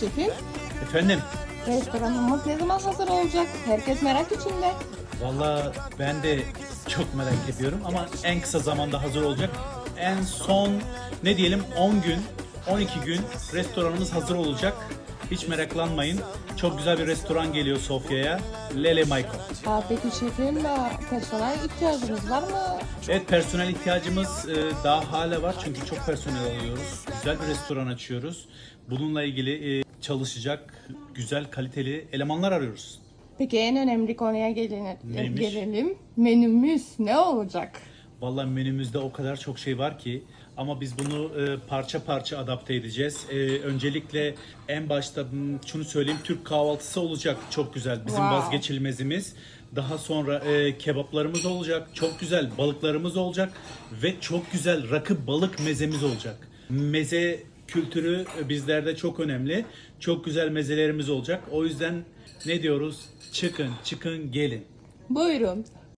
Şefim, Efendim? restoranımız ne zaman hazır olacak? Herkes merak içinde. Valla ben de çok merak ediyorum ama en kısa zamanda hazır olacak. En son ne diyelim 10 gün, 12 gün restoranımız hazır olacak. Hiç meraklanmayın. Çok güzel bir restoran geliyor Sofya'ya. Lele Maiko. Aa, peki şefim, personel ihtiyacınız var mı? Evet personel ihtiyacımız e, daha hala var çünkü çok personel alıyoruz. Güzel bir restoran açıyoruz. Bununla ilgili e, çalışacak güzel kaliteli elemanlar arıyoruz. Peki en önemli konuya gelin, Neymiş? gelelim. Menümüz ne olacak? Vallahi menümüzde o kadar çok şey var ki ama biz bunu e, parça parça adapte edeceğiz. E, öncelikle en başta şunu söyleyeyim Türk kahvaltısı olacak çok güzel bizim Wow. vazgeçilmezimiz. Daha sonra e, kebaplarımız olacak çok güzel balıklarımız olacak ve çok güzel rakı balık mezemiz olacak. Meze kültürü e, bizlerde çok önemli. Çok güzel mezelerimiz olacak. O yüzden ne diyoruz? Çıkın çıkın gelin. Buyurun.